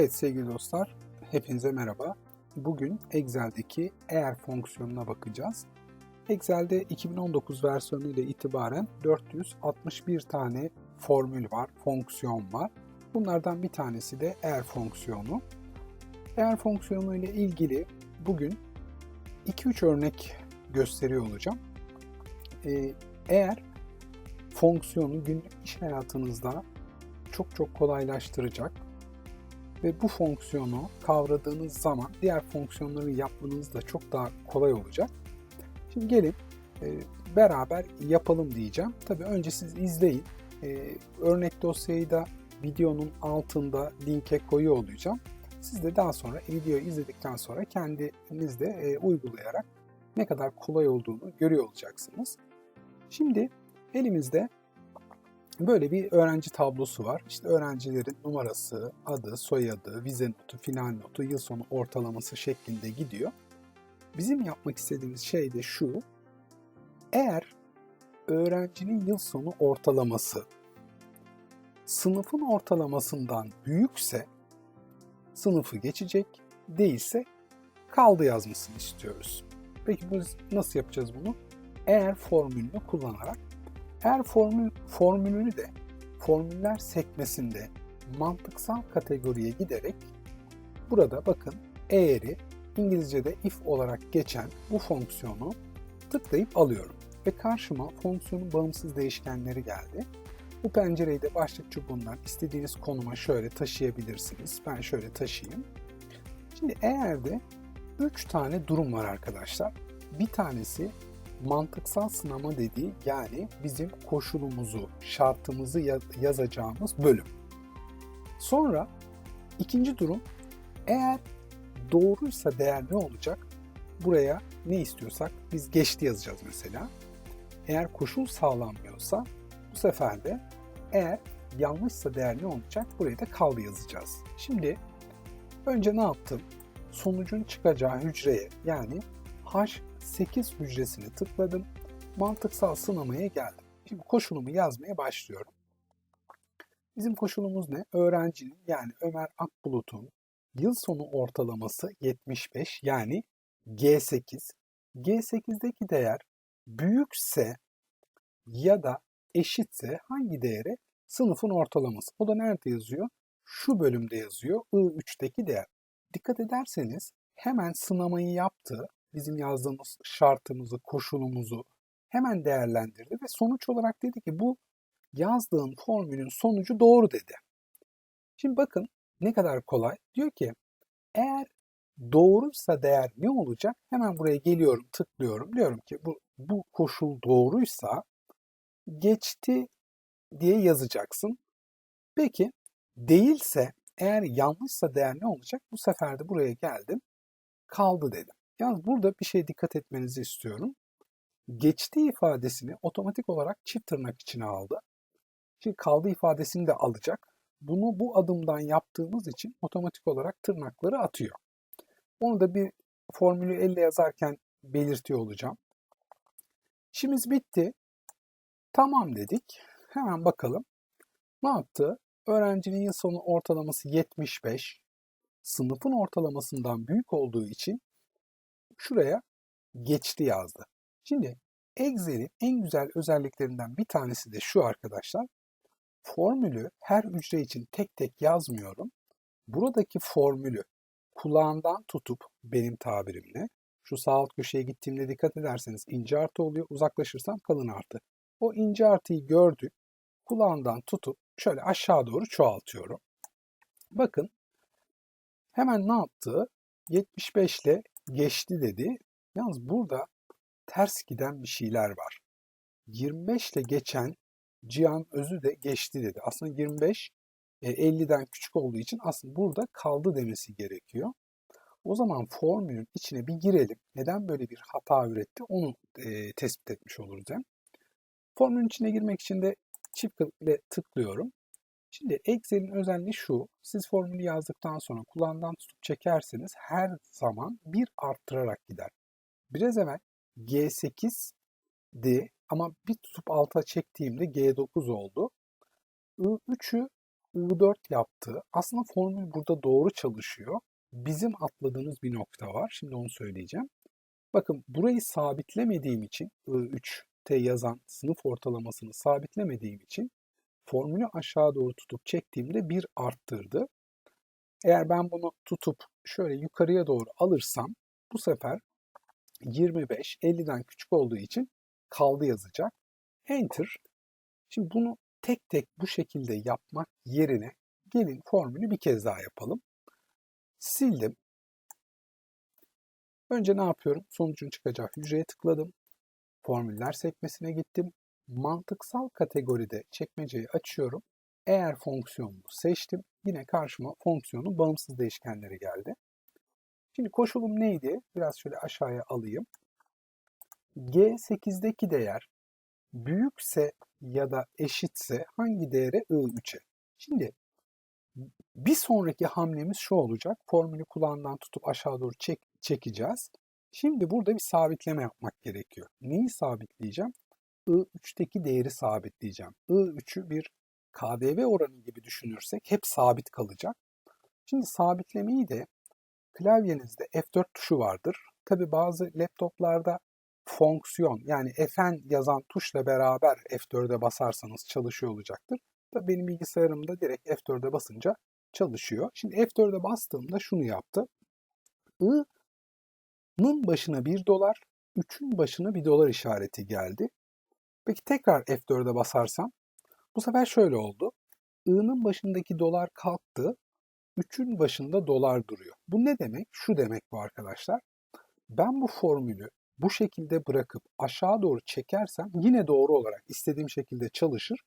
Evet sevgili dostlar, hepinize merhaba. Bugün Excel'deki eğer fonksiyonuna bakacağız. Excel'de 2019 versiyonu ile itibaren 461 tane formül var, fonksiyon var. Bunlardan bir tanesi de eğer fonksiyonu. Eğer fonksiyonu ile ilgili bugün 2-3 örnek gösteriyor olacağım. Ee, eğer fonksiyonu günlük iş hayatınızda çok çok kolaylaştıracak ve bu fonksiyonu kavradığınız zaman diğer fonksiyonları yapmanız da çok daha kolay olacak. Şimdi gelin e, beraber yapalım diyeceğim. Tabii önce siz izleyin. E, örnek dosyayı da videonun altında linke koyu olacağım. Siz de daha sonra videoyu izledikten sonra kendiniz de e, uygulayarak ne kadar kolay olduğunu görüyor olacaksınız. Şimdi elimizde Böyle bir öğrenci tablosu var. İşte öğrencilerin numarası, adı, soyadı, vize notu, final notu, yıl sonu ortalaması şeklinde gidiyor. Bizim yapmak istediğimiz şey de şu. Eğer öğrencinin yıl sonu ortalaması sınıfın ortalamasından büyükse sınıfı geçecek, değilse kaldı yazmasını istiyoruz. Peki biz nasıl yapacağız bunu? Eğer formülünü kullanarak eğer formül, formülünü de formüller sekmesinde mantıksal kategoriye giderek burada bakın eğeri İngilizce'de if olarak geçen bu fonksiyonu tıklayıp alıyorum. Ve karşıma fonksiyonun bağımsız değişkenleri geldi. Bu pencereyi de başlık çubuğundan istediğiniz konuma şöyle taşıyabilirsiniz. Ben şöyle taşıyayım. Şimdi eğer de 3 tane durum var arkadaşlar. Bir tanesi mantıksal sınama dediği yani bizim koşulumuzu, şartımızı yazacağımız bölüm. Sonra ikinci durum eğer doğruysa değer ne olacak? Buraya ne istiyorsak biz geçti yazacağız mesela. Eğer koşul sağlanmıyorsa bu sefer de eğer yanlışsa değer ne olacak? Buraya da kaldı yazacağız. Şimdi önce ne yaptım? Sonucun çıkacağı hücreye yani H8 hücresini tıkladım. Mantıksal sınamaya geldim. Şimdi koşulumu yazmaya başlıyorum. Bizim koşulumuz ne? Öğrencinin yani Ömer Akbulut'un yıl sonu ortalaması 75 yani G8. G8'deki değer büyükse ya da eşitse hangi değere? Sınıfın ortalaması. O da nerede yazıyor? Şu bölümde yazıyor. I3'teki değer. Dikkat ederseniz hemen sınamayı yaptı bizim yazdığımız şartımızı, koşulumuzu hemen değerlendirdi ve sonuç olarak dedi ki bu yazdığın formülün sonucu doğru dedi. Şimdi bakın ne kadar kolay. Diyor ki eğer doğruysa değer ne olacak? Hemen buraya geliyorum, tıklıyorum. Diyorum ki bu, bu koşul doğruysa geçti diye yazacaksın. Peki değilse eğer yanlışsa değer ne olacak? Bu sefer de buraya geldim. Kaldı dedim. Yalnız burada bir şey dikkat etmenizi istiyorum. Geçti ifadesini otomatik olarak çift tırnak içine aldı. Şimdi kaldı ifadesini de alacak. Bunu bu adımdan yaptığımız için otomatik olarak tırnakları atıyor. Onu da bir formülü elle yazarken belirtiyor olacağım. İşimiz bitti. Tamam dedik. Hemen bakalım. Ne yaptı? Öğrencinin yıl sonu ortalaması 75. Sınıfın ortalamasından büyük olduğu için şuraya geçti yazdı. Şimdi Excel'in en güzel özelliklerinden bir tanesi de şu arkadaşlar. Formülü her hücre için tek tek yazmıyorum. Buradaki formülü kulağından tutup benim tabirimle şu sağ alt köşeye gittiğimde dikkat ederseniz ince artı oluyor. Uzaklaşırsam kalın artı. O ince artıyı gördük. Kulağından tutup şöyle aşağı doğru çoğaltıyorum. Bakın hemen ne yaptı? 75 ile geçti dedi. Yalnız burada ters giden bir şeyler var. 25 ile geçen Cihan özü de geçti dedi. Aslında 25 50'den e, küçük olduğu için aslında burada kaldı demesi gerekiyor. O zaman formülün içine bir girelim. Neden böyle bir hata üretti onu e, tespit etmiş oluruz. Formülün içine girmek için de çift ile tıklıyorum. Şimdi Excel'in özelliği şu. Siz formülü yazdıktan sonra kulağından tutup çekerseniz her zaman bir arttırarak gider. Biraz evvel G8'di ama bir tutup alta çektiğimde G9 oldu. I3'ü I4 yaptı. Aslında formül burada doğru çalışıyor. Bizim atladığımız bir nokta var. Şimdi onu söyleyeceğim. Bakın burayı sabitlemediğim için I3'te yazan sınıf ortalamasını sabitlemediğim için formülü aşağı doğru tutup çektiğimde bir arttırdı. Eğer ben bunu tutup şöyle yukarıya doğru alırsam bu sefer 25 50'den küçük olduğu için kaldı yazacak. Enter. Şimdi bunu tek tek bu şekilde yapmak yerine gelin formülü bir kez daha yapalım. Sildim. Önce ne yapıyorum? Sonucun çıkacağı hücreye tıkladım. Formüller sekmesine gittim. Mantıksal kategoride çekmeceyi açıyorum. Eğer fonksiyonunu seçtim. Yine karşıma fonksiyonun bağımsız değişkenleri geldi. Şimdi koşulum neydi? Biraz şöyle aşağıya alayım. G8'deki değer büyükse ya da eşitse hangi değere I3'e? Şimdi bir sonraki hamlemiz şu olacak. Formülü kulağından tutup aşağı doğru çek, çekeceğiz. Şimdi burada bir sabitleme yapmak gerekiyor. Neyi sabitleyeceğim? I3'teki değeri sabitleyeceğim. I3'ü bir KDV oranı gibi düşünürsek hep sabit kalacak. Şimdi sabitlemeyi de klavyenizde F4 tuşu vardır. Tabi bazı laptoplarda fonksiyon yani fn yazan tuşla beraber F4'e basarsanız çalışıyor olacaktır. Tabii benim bilgisayarımda direkt F4'e basınca çalışıyor. Şimdi F4'e bastığımda şunu yaptı. I'nın başına 1 dolar, 3'ün başına 1 dolar işareti geldi. Peki tekrar F4'e basarsam bu sefer şöyle oldu. I'nın başındaki dolar kalktı, 3'ün başında dolar duruyor. Bu ne demek? Şu demek bu arkadaşlar. Ben bu formülü bu şekilde bırakıp aşağı doğru çekersem yine doğru olarak istediğim şekilde çalışır.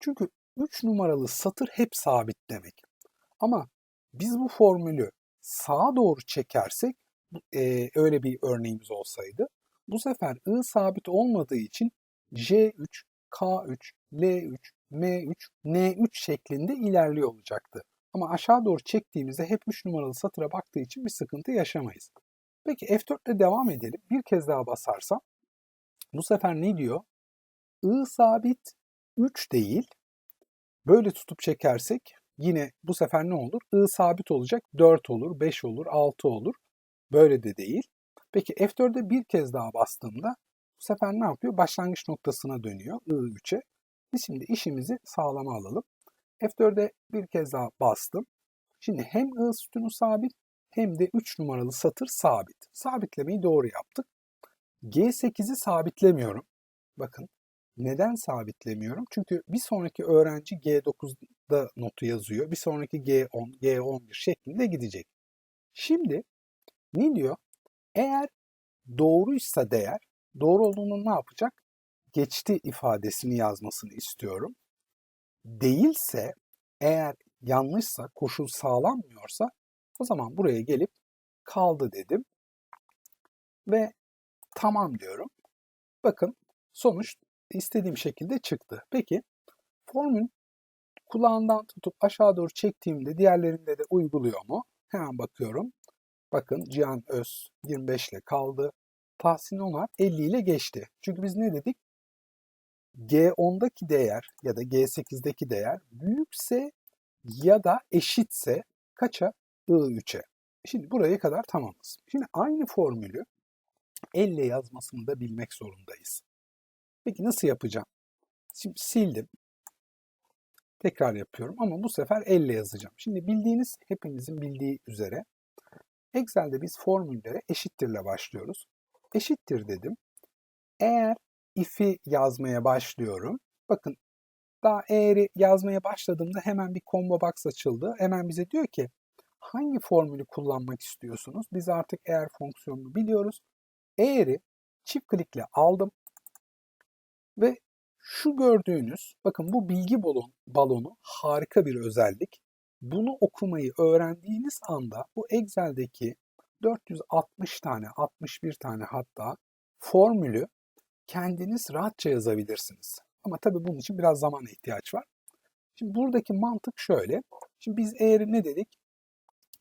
Çünkü 3 numaralı satır hep sabit demek. Ama biz bu formülü sağa doğru çekersek e, öyle bir örneğimiz olsaydı bu sefer I sabit olmadığı için J3, K3, L3, M3, N3 şeklinde ilerliyor olacaktı. Ama aşağı doğru çektiğimizde hep 3 numaralı satıra baktığı için bir sıkıntı yaşamayız. Peki F4 ile devam edelim. Bir kez daha basarsam bu sefer ne diyor? I sabit 3 değil. Böyle tutup çekersek yine bu sefer ne olur? I sabit olacak 4 olur, 5 olur, 6 olur. Böyle de değil. Peki F4'e bir kez daha bastığımda bu sefer ne yapıyor? Başlangıç noktasına dönüyor I3'e. Biz şimdi işimizi sağlama alalım. F4'e bir kez daha bastım. Şimdi hem I sütunu sabit hem de 3 numaralı satır sabit. Sabitlemeyi doğru yaptık. G8'i sabitlemiyorum. Bakın neden sabitlemiyorum? Çünkü bir sonraki öğrenci G9'da notu yazıyor. Bir sonraki G10, G11 şeklinde gidecek. Şimdi ne diyor? Eğer doğruysa değer, doğru olduğunu ne yapacak? Geçti ifadesini yazmasını istiyorum. Değilse, eğer yanlışsa, koşul sağlanmıyorsa o zaman buraya gelip kaldı dedim. Ve tamam diyorum. Bakın sonuç istediğim şekilde çıktı. Peki formül kulağından tutup aşağı doğru çektiğimde diğerlerinde de uyguluyor mu? Hemen bakıyorum. Bakın Cihan Öz 25 ile kaldı. Tahsin Onar 50 ile geçti. Çünkü biz ne dedik? G10'daki değer ya da G8'deki değer büyükse ya da eşitse kaça? I3'e. Şimdi buraya kadar tamamız. Şimdi aynı formülü elle yazmasını da bilmek zorundayız. Peki nasıl yapacağım? Şimdi sildim. Tekrar yapıyorum ama bu sefer elle yazacağım. Şimdi bildiğiniz, hepimizin bildiği üzere Excel'de biz formüllere eşittirle başlıyoruz. Eşittir dedim. Eğer if'i yazmaya başlıyorum. Bakın daha eğeri yazmaya başladığımda hemen bir combo box açıldı. Hemen bize diyor ki hangi formülü kullanmak istiyorsunuz? Biz artık eğer fonksiyonunu biliyoruz. Eğeri çift klikle aldım ve şu gördüğünüz, bakın bu bilgi balon, balonu harika bir özellik. Bunu okumayı öğrendiğiniz anda bu Excel'deki 460 tane, 61 tane hatta formülü kendiniz rahatça yazabilirsiniz. Ama tabii bunun için biraz zamana ihtiyaç var. Şimdi buradaki mantık şöyle. Şimdi biz eğer ne dedik?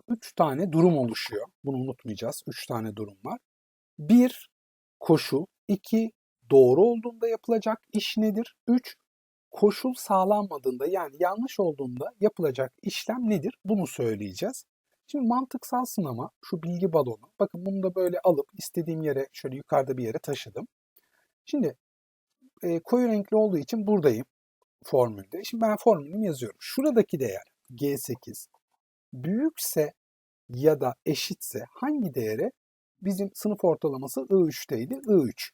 3 tane durum oluşuyor. Bunu unutmayacağız. 3 tane durum var. 1 koşul, 2 doğru olduğunda yapılacak iş nedir? 3 koşul sağlanmadığında yani yanlış olduğunda yapılacak işlem nedir? Bunu söyleyeceğiz. Şimdi mantıksal sınama şu bilgi balonu. Bakın bunu da böyle alıp istediğim yere şöyle yukarıda bir yere taşıdım. Şimdi e, koyu renkli olduğu için buradayım formülde. Şimdi ben formülümü yazıyorum. Şuradaki değer G8 büyükse ya da eşitse hangi değere bizim sınıf ortalaması I3'teydi. I3.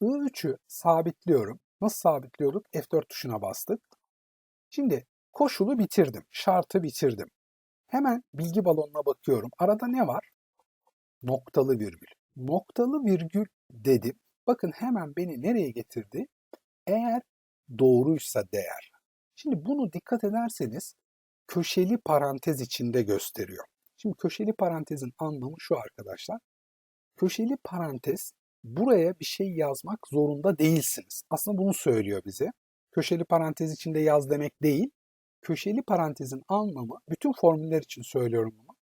I3'ü sabitliyorum. Nasıl sabitliyorduk? F4 tuşuna bastık. Şimdi koşulu bitirdim. Şartı bitirdim. Hemen bilgi balonuna bakıyorum. Arada ne var? Noktalı virgül. Noktalı virgül dedim. Bakın hemen beni nereye getirdi? Eğer doğruysa değer. Şimdi bunu dikkat ederseniz köşeli parantez içinde gösteriyor. Şimdi köşeli parantezin anlamı şu arkadaşlar. Köşeli parantez buraya bir şey yazmak zorunda değilsiniz. Aslında bunu söylüyor bize. Köşeli parantez içinde yaz demek değil. Köşeli parantezin anlamı, bütün formüller için söylüyorum bunu.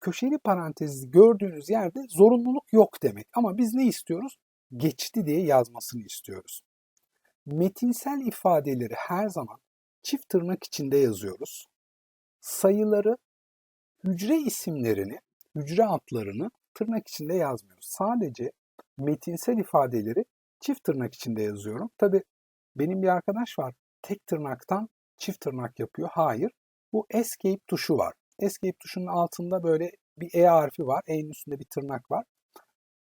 Köşeli parantezi gördüğünüz yerde zorunluluk yok demek. Ama biz ne istiyoruz? Geçti diye yazmasını istiyoruz. Metinsel ifadeleri her zaman çift tırnak içinde yazıyoruz. Sayıları, hücre isimlerini, hücre adlarını tırnak içinde yazmıyoruz. Sadece metinsel ifadeleri çift tırnak içinde yazıyorum. Tabi benim bir arkadaş var tek tırnaktan çift tırnak yapıyor. Hayır. Bu escape tuşu var. Escape tuşunun altında böyle bir E harfi var. E'nin üstünde bir tırnak var.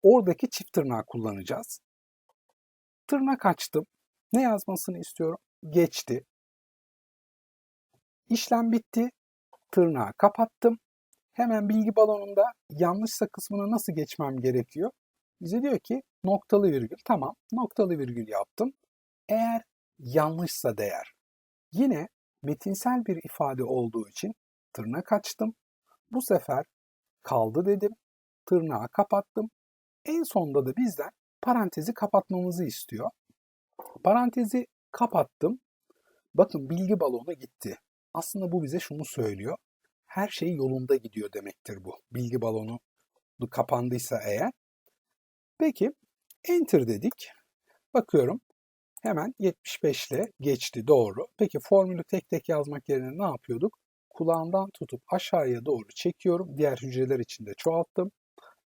Oradaki çift tırnağı kullanacağız. Tırnak açtım. Ne yazmasını istiyorum? Geçti. İşlem bitti. Tırnağı kapattım. Hemen bilgi balonunda yanlışsa kısmına nasıl geçmem gerekiyor? Bize diyor ki noktalı virgül. Tamam noktalı virgül yaptım. Eğer yanlışsa değer. Yine metinsel bir ifade olduğu için tırnak açtım. Bu sefer kaldı dedim. Tırnağı kapattım. En sonda da bizden parantezi kapatmamızı istiyor. Parantezi kapattım. Bakın bilgi balonu gitti. Aslında bu bize şunu söylüyor. Her şey yolunda gidiyor demektir bu. Bilgi balonu kapandıysa eğer. Peki enter dedik. Bakıyorum hemen 75 ile geçti doğru. Peki formülü tek tek yazmak yerine ne yapıyorduk? Kulağından tutup aşağıya doğru çekiyorum. Diğer hücreler içinde çoğalttım.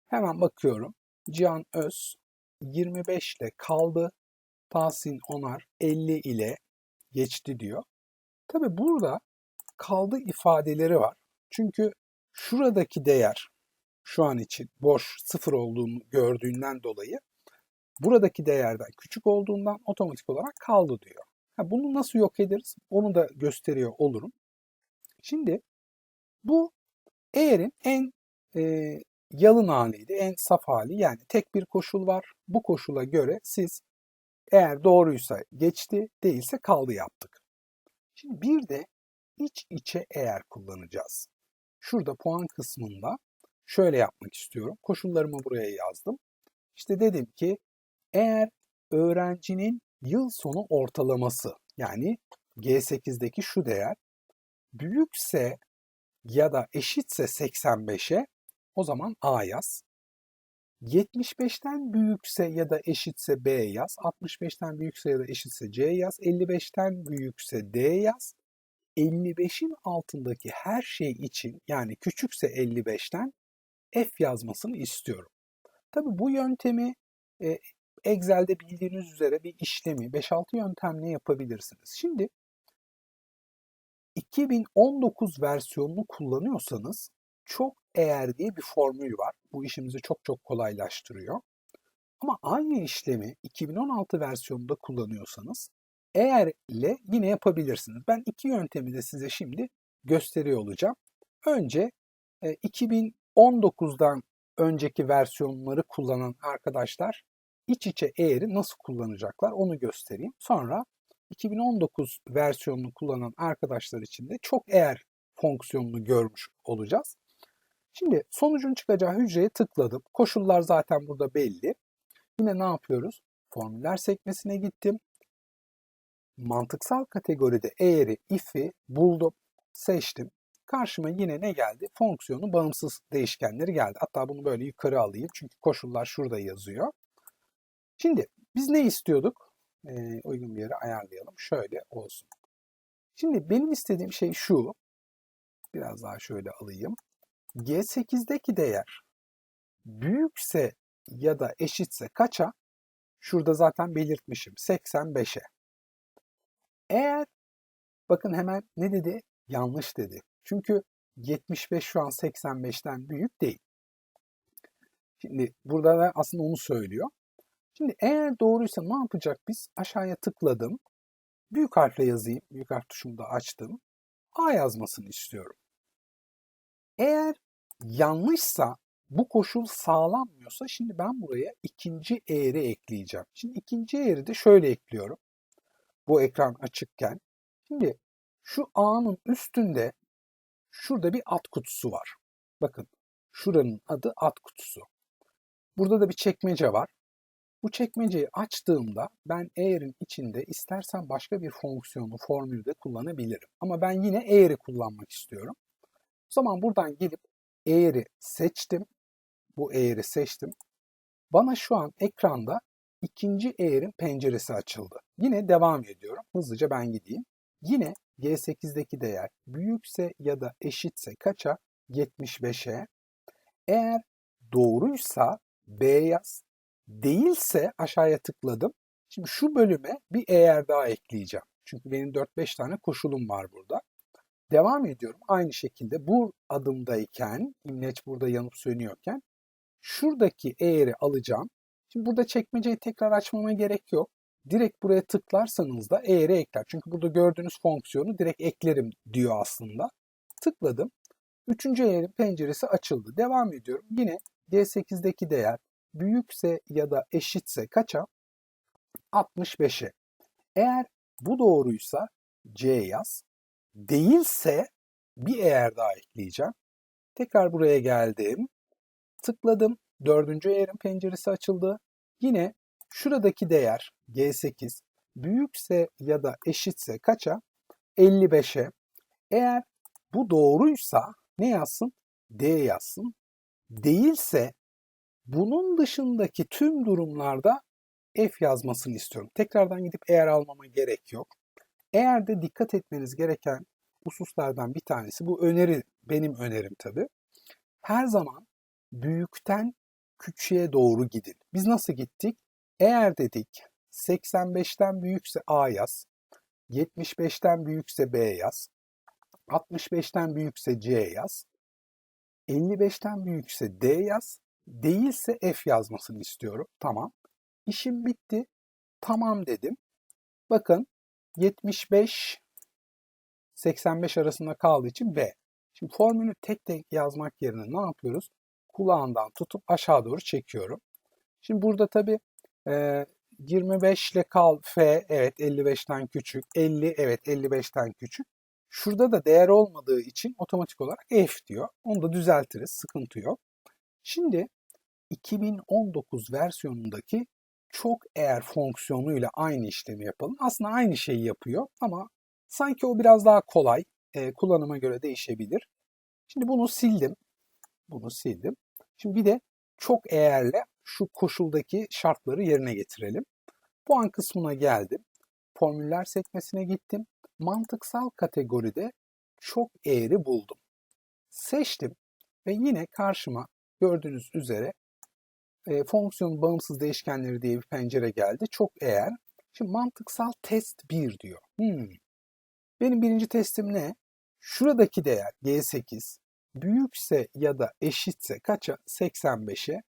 Hemen bakıyorum. Cihan Öz 25 ile kaldı. Tahsin Onar 50 ile geçti diyor. Tabi burada kaldı ifadeleri var. Çünkü şuradaki değer şu an için boş sıfır olduğunu gördüğünden dolayı buradaki değerden küçük olduğundan otomatik olarak kaldı diyor. Ha, bunu nasıl yok ederiz? Onu da gösteriyor olurum. Şimdi bu eğerin en e, yalın haliydi, en saf hali. Yani tek bir koşul var. Bu koşula göre siz eğer doğruysa geçti, değilse kaldı yaptık. Şimdi bir de iç içe eğer kullanacağız. Şurada puan kısmında şöyle yapmak istiyorum. Koşullarımı buraya yazdım. İşte dedim ki eğer öğrencinin yıl sonu ortalaması yani G8'deki şu değer büyükse ya da eşitse 85'e o zaman A yaz. 75'ten büyükse ya da eşitse B yaz. 65'ten büyükse ya da eşitse C yaz. 55'ten büyükse D yaz. 55'in altındaki her şey için yani küçükse 55'ten F yazmasını istiyorum. Tabi bu yöntemi e, Excel'de bildiğiniz üzere bir işlemi 5-6 yöntemle yapabilirsiniz. Şimdi 2019 versiyonunu kullanıyorsanız çok eğer diye bir formül var. Bu işimizi çok çok kolaylaştırıyor. Ama aynı işlemi 2016 versiyonunda kullanıyorsanız eğer ile yine yapabilirsiniz. Ben iki yöntemi de size şimdi gösteriyor olacağım. Önce 2019'dan e, önceki versiyonları kullanan arkadaşlar iç içe eğeri nasıl kullanacaklar onu göstereyim. Sonra 2019 versiyonunu kullanan arkadaşlar için de çok eğer fonksiyonunu görmüş olacağız. Şimdi sonucun çıkacağı hücreye tıkladım. Koşullar zaten burada belli. Yine ne yapıyoruz? Formüller sekmesine gittim. Mantıksal kategoride eğeri, if'i buldum, seçtim. Karşıma yine ne geldi? Fonksiyonu bağımsız değişkenleri geldi. Hatta bunu böyle yukarı alayım çünkü koşullar şurada yazıyor. Şimdi biz ne istiyorduk? e, uygun bir yere ayarlayalım. Şöyle olsun. Şimdi benim istediğim şey şu. Biraz daha şöyle alayım. G8'deki değer büyükse ya da eşitse kaça? Şurada zaten belirtmişim. 85'e. Eğer bakın hemen ne dedi? Yanlış dedi. Çünkü 75 şu an 85'ten büyük değil. Şimdi burada da aslında onu söylüyor. Şimdi eğer doğruysa ne yapacak biz? Aşağıya tıkladım. Büyük harfle yazayım. Büyük harf tuşumu da açtım. A yazmasını istiyorum. Eğer yanlışsa bu koşul sağlanmıyorsa şimdi ben buraya ikinci eğri ekleyeceğim. Şimdi ikinci eğri de şöyle ekliyorum. Bu ekran açıkken. Şimdi şu A'nın üstünde şurada bir at kutusu var. Bakın şuranın adı at kutusu. Burada da bir çekmece var. Bu çekmeceyi açtığımda ben eğerin içinde istersen başka bir fonksiyonu formülde kullanabilirim. Ama ben yine eğri kullanmak istiyorum. O zaman buradan gelip eğri seçtim. Bu eğri seçtim. Bana şu an ekranda ikinci eğerin penceresi açıldı. Yine devam ediyorum. Hızlıca ben gideyim. Yine G8'deki değer büyükse ya da eşitse kaça? 75'e. Eğer doğruysa B yaz. Değilse aşağıya tıkladım. Şimdi şu bölüme bir eğer daha ekleyeceğim. Çünkü benim 4-5 tane koşulum var burada. Devam ediyorum. Aynı şekilde bu adımdayken, imleç burada yanıp sönüyorken şuradaki eğri alacağım. Şimdi burada çekmeceyi tekrar açmama gerek yok. Direkt buraya tıklarsanız da eğri ekler. Çünkü burada gördüğünüz fonksiyonu direkt eklerim diyor aslında. Tıkladım. Üçüncü eğri penceresi açıldı. Devam ediyorum. Yine G8'deki değer büyükse ya da eşitse kaça? 65'e. Eğer bu doğruysa C yaz. Değilse bir eğer daha ekleyeceğim. Tekrar buraya geldim. Tıkladım. Dördüncü eğerin penceresi açıldı. Yine şuradaki değer G8 büyükse ya da eşitse kaça? 55'e. Eğer bu doğruysa ne yazsın? D yazsın. Değilse bunun dışındaki tüm durumlarda F yazmasını istiyorum. Tekrardan gidip eğer almama gerek yok. Eğer de dikkat etmeniz gereken hususlardan bir tanesi bu öneri benim önerim tabi. Her zaman büyükten küçüğe doğru gidin. Biz nasıl gittik? Eğer dedik 85'ten büyükse A yaz, 75'ten büyükse B yaz, 65'ten büyükse C yaz, 55'ten büyükse D yaz, değilse F yazmasını istiyorum. Tamam. İşim bitti. Tamam dedim. Bakın 75 85 arasında kaldığı için B. Şimdi formülü tek tek yazmak yerine ne yapıyoruz? Kulağından tutup aşağı doğru çekiyorum. Şimdi burada tabi e, 25 ile kal F evet 55'ten küçük. 50 evet 55'ten küçük. Şurada da değer olmadığı için otomatik olarak F diyor. Onu da düzeltiriz. Sıkıntı yok. Şimdi 2019 versiyonundaki çok eğer fonksiyonuyla aynı işlemi yapalım. Aslında aynı şeyi yapıyor ama sanki o biraz daha kolay. E, kullanıma göre değişebilir. Şimdi bunu sildim. Bunu sildim. Şimdi bir de çok eğerle şu koşuldaki şartları yerine getirelim. Puan kısmına geldim. Formüller sekmesine gittim. Mantıksal kategoride çok eğri buldum. Seçtim ve yine karşıma gördüğünüz üzere e, fonksiyon bağımsız değişkenleri diye bir pencere geldi. Çok eğer. Şimdi mantıksal test 1 diyor. Hmm. Benim birinci testim ne? Şuradaki değer G8 büyükse ya da eşitse kaça? 85'e.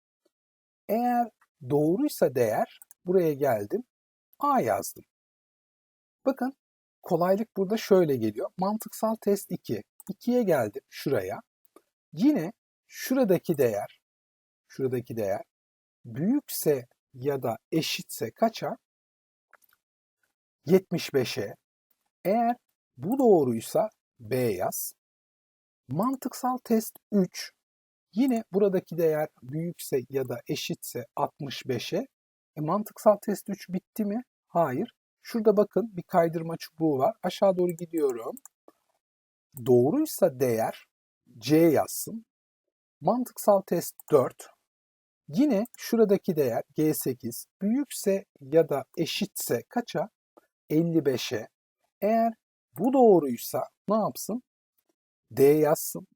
Eğer doğruysa değer buraya geldim. A yazdım. Bakın kolaylık burada şöyle geliyor. Mantıksal test 2. 2'ye geldim şuraya. Yine şuradaki değer şuradaki değer büyükse ya da eşitse kaça? 75'e. Eğer bu doğruysa B yaz. Mantıksal test 3. Yine buradaki değer büyükse ya da eşitse 65'e. E, mantıksal test 3 bitti mi? Hayır. Şurada bakın bir kaydırma çubuğu var. Aşağı doğru gidiyorum. Doğruysa değer C yazsın. Mantıksal test 4. Yine şuradaki değer G8 büyükse ya da eşitse kaça? 55'e. Eğer bu doğruysa ne yapsın? D yazsın.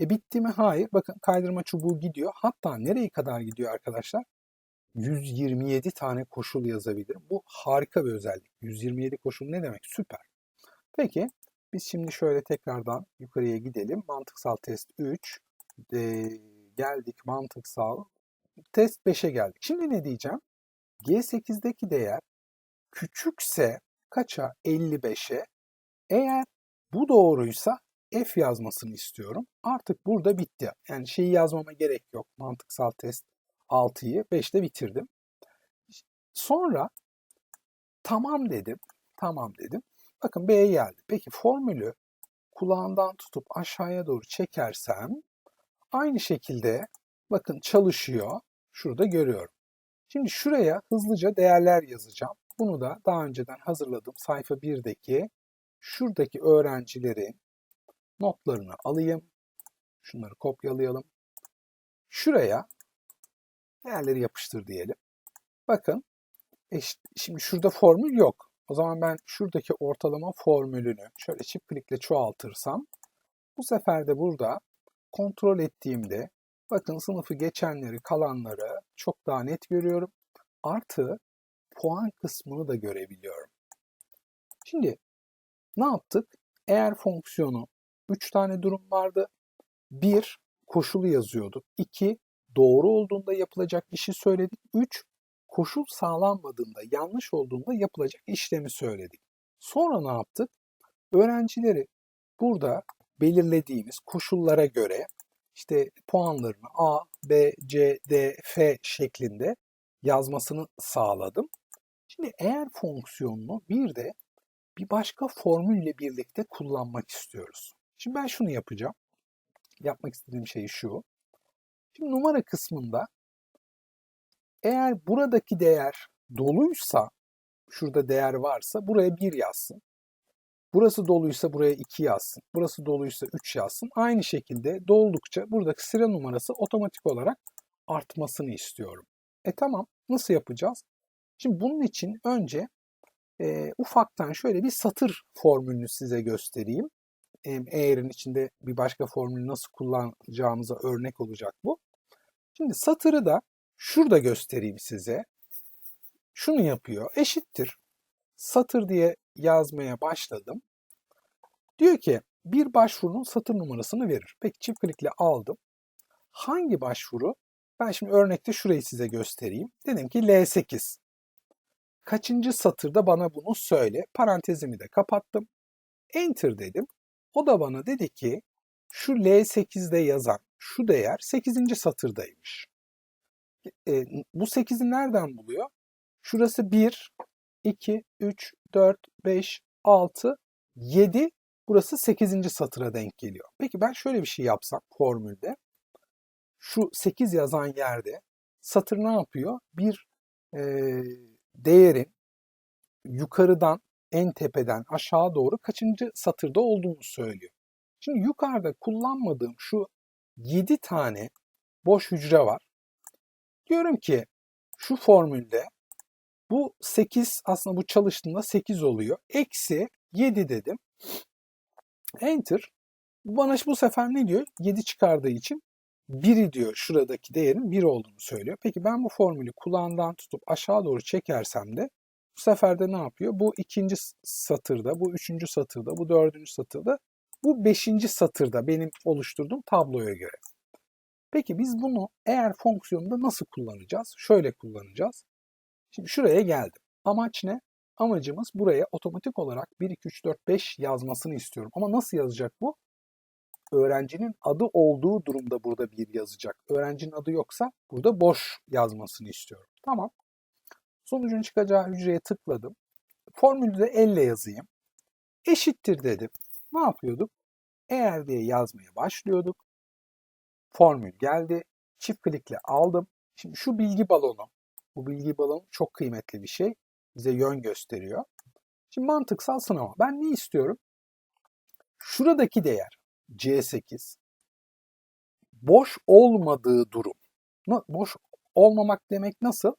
E bitti mi? Hayır. Bakın kaydırma çubuğu gidiyor. Hatta nereye kadar gidiyor arkadaşlar? 127 tane koşul yazabilirim. Bu harika bir özellik. 127 koşul ne demek? Süper. Peki biz şimdi şöyle tekrardan yukarıya gidelim. Mantıksal test 3. E, geldik mantıksal. Test 5'e geldik. Şimdi ne diyeceğim? G8'deki değer küçükse kaça? 55'e. Eğer bu doğruysa F yazmasını istiyorum. Artık burada bitti. Yani şeyi yazmama gerek yok. Mantıksal test 6'yı 5'te bitirdim. Sonra tamam dedim. Tamam dedim. Bakın B'ye geldi. Peki formülü kulağından tutup aşağıya doğru çekersem aynı şekilde bakın çalışıyor. Şurada görüyorum. Şimdi şuraya hızlıca değerler yazacağım. Bunu da daha önceden hazırladım. Sayfa 1'deki şuradaki öğrencilerin notlarını alayım. Şunları kopyalayalım. Şuraya değerleri yapıştır diyelim. Bakın şimdi şurada formül yok. O zaman ben şuradaki ortalama formülünü şöyle çift klikle çoğaltırsam bu sefer de burada kontrol ettiğimde bakın sınıfı geçenleri kalanları çok daha net görüyorum. Artı puan kısmını da görebiliyorum. Şimdi ne yaptık? Eğer fonksiyonu 3 tane durum vardı. 1 koşulu yazıyorduk. 2 doğru olduğunda yapılacak işi söyledik. 3 koşul sağlanmadığında, yanlış olduğunda yapılacak işlemi söyledik. Sonra ne yaptık? Öğrencileri burada belirlediğimiz koşullara göre işte puanlarını A, B, C, D, F şeklinde yazmasını sağladım. Şimdi eğer fonksiyonunu bir de bir başka formülle birlikte kullanmak istiyoruz. Şimdi ben şunu yapacağım. Yapmak istediğim şey şu. Şimdi numara kısmında eğer buradaki değer doluysa, şurada değer varsa buraya 1 yazsın. Burası doluysa buraya 2 yazsın. Burası doluysa 3 yazsın. Aynı şekilde doldukça buradaki sıra numarası otomatik olarak artmasını istiyorum. E tamam nasıl yapacağız? Şimdi bunun için önce e, ufaktan şöyle bir satır formülünü size göstereyim. E, eğerin içinde bir başka formülü nasıl kullanacağımıza örnek olacak bu. Şimdi satırı da şurada göstereyim size. Şunu yapıyor. Eşittir. Satır diye yazmaya başladım. Diyor ki bir başvurunun satır numarasını verir. Peki çift klikle aldım. Hangi başvuru? Ben şimdi örnekte şurayı size göstereyim. Dedim ki L8. Kaçıncı satırda bana bunu söyle. Parantezimi de kapattım. Enter dedim. O da bana dedi ki şu L8'de yazan şu değer 8. satırdaymış. E, bu 8'i nereden buluyor? Şurası 1, 2, 3, 4, 5, 6, 7. Burası 8. satıra denk geliyor. Peki ben şöyle bir şey yapsam formülde. Şu 8 yazan yerde satır ne yapıyor? Bir e, değerin yukarıdan en tepeden aşağı doğru kaçıncı satırda olduğunu söylüyor. Şimdi yukarıda kullanmadığım şu 7 tane boş hücre var. Diyorum ki şu formülde bu 8 aslında bu çalıştığında 8 oluyor. Eksi 7 dedim. Enter. Bana bu sefer ne diyor? 7 çıkardığı için 1'i diyor şuradaki değerin 1 olduğunu söylüyor. Peki ben bu formülü kulağından tutup aşağı doğru çekersem de bu sefer de ne yapıyor? Bu ikinci satırda, bu üçüncü satırda, bu dördüncü satırda, bu beşinci satırda benim oluşturduğum tabloya göre. Peki biz bunu eğer fonksiyonunda nasıl kullanacağız? Şöyle kullanacağız. Şimdi şuraya geldim. Amaç ne? Amacımız buraya otomatik olarak 1, 2, 3, 4, 5 yazmasını istiyorum. Ama nasıl yazacak bu? Öğrencinin adı olduğu durumda burada bir yazacak. Öğrencinin adı yoksa burada boş yazmasını istiyorum. Tamam. Sonucun çıkacağı hücreye tıkladım. Formülü de elle yazayım. Eşittir dedim. Ne yapıyorduk? Eğer diye yazmaya başlıyorduk. Formül geldi. Çift klikle aldım. Şimdi şu bilgi balonu. Bu bilgi balonu çok kıymetli bir şey. Bize yön gösteriyor. Şimdi mantıksal sınama. Ben ne istiyorum? Şuradaki değer C8 boş olmadığı durum. Boş olmamak demek nasıl?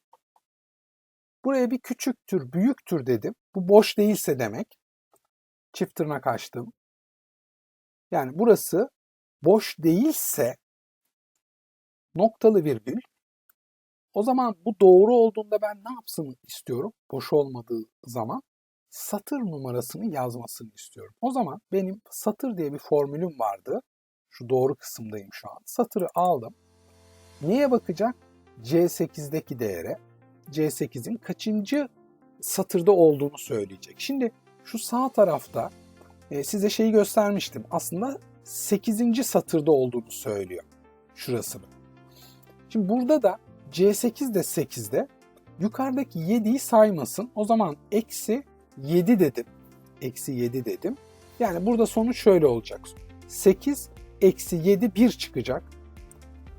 Buraya bir küçüktür, büyüktür dedim. Bu boş değilse demek. Çift tırnak açtım. Yani burası boş değilse noktalı virgül. O zaman bu doğru olduğunda ben ne yapsın istiyorum? Boş olmadığı zaman satır numarasını yazmasını istiyorum. O zaman benim satır diye bir formülüm vardı. Şu doğru kısımdayım şu an. Satırı aldım. Neye bakacak? C8'deki değere. C8'in kaçıncı satırda olduğunu söyleyecek. Şimdi şu sağ tarafta e, size şeyi göstermiştim. Aslında 8. satırda olduğunu söylüyor. Şurasını. Şimdi burada da C8 de 8'de yukarıdaki 7'yi saymasın. O zaman eksi 7 dedim. Eksi 7 dedim. Yani burada sonuç şöyle olacak. 8 eksi 7 1 çıkacak.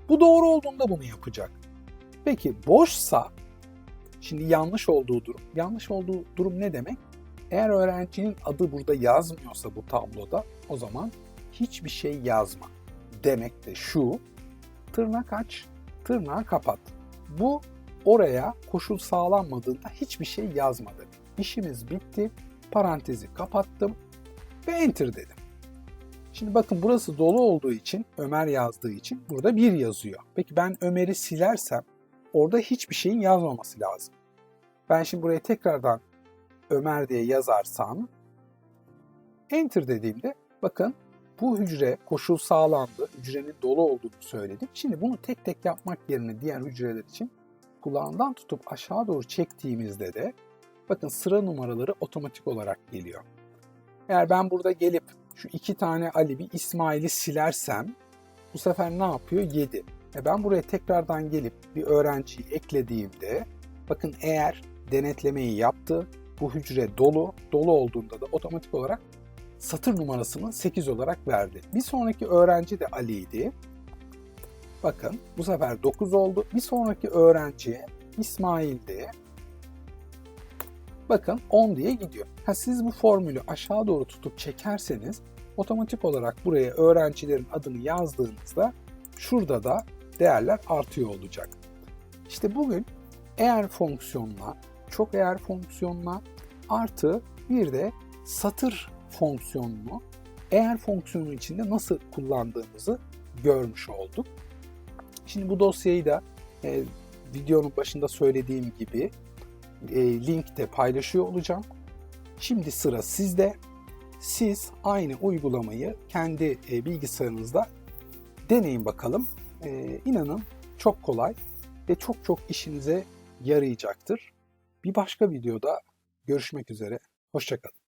Bu doğru olduğunda bunu yapacak. Peki boşsa şimdi yanlış olduğu durum. Yanlış olduğu durum ne demek? Eğer öğrencinin adı burada yazmıyorsa bu tabloda o zaman hiçbir şey yazma. Demek de şu tırnak aç, tırnağı kapat. Bu oraya koşul sağlanmadığında hiçbir şey yazma demek. İşimiz bitti. Parantezi kapattım ve enter dedim. Şimdi bakın burası dolu olduğu için, Ömer yazdığı için burada bir yazıyor. Peki ben Ömer'i silersem orada hiçbir şeyin yazmaması lazım. Ben şimdi buraya tekrardan Ömer diye yazarsam enter dediğimde bakın bu hücre koşul sağlandı. Hücrenin dolu olduğunu söyledim. Şimdi bunu tek tek yapmak yerine diğer hücreler için kulağından tutup aşağı doğru çektiğimizde de bakın sıra numaraları otomatik olarak geliyor. Eğer ben burada gelip şu iki tane Ali İsmail'i silersem bu sefer ne yapıyor? 7. E ben buraya tekrardan gelip bir öğrenciyi eklediğimde bakın eğer denetlemeyi yaptı, bu hücre dolu, dolu olduğunda da otomatik olarak satır numarasını 8 olarak verdi. Bir sonraki öğrenci de Ali'ydi. Bakın bu sefer 9 oldu. Bir sonraki öğrenciye İsmail'di. Bakın 10 diye gidiyor. Ha, siz bu formülü aşağı doğru tutup çekerseniz otomatik olarak buraya öğrencilerin adını yazdığınızda şurada da değerler artıyor olacak. İşte bugün eğer fonksiyonla, çok eğer fonksiyonla artı bir de satır fonksiyonunu eğer fonksiyonu içinde nasıl kullandığımızı görmüş olduk. Şimdi bu dosyayı da e, videonun başında söylediğim gibi e, linkte paylaşıyor olacağım. Şimdi sıra sizde. Siz aynı uygulamayı kendi e, bilgisayarınızda deneyin bakalım. E, inanın çok kolay ve çok çok işinize yarayacaktır. Bir başka videoda görüşmek üzere. Hoşçakalın.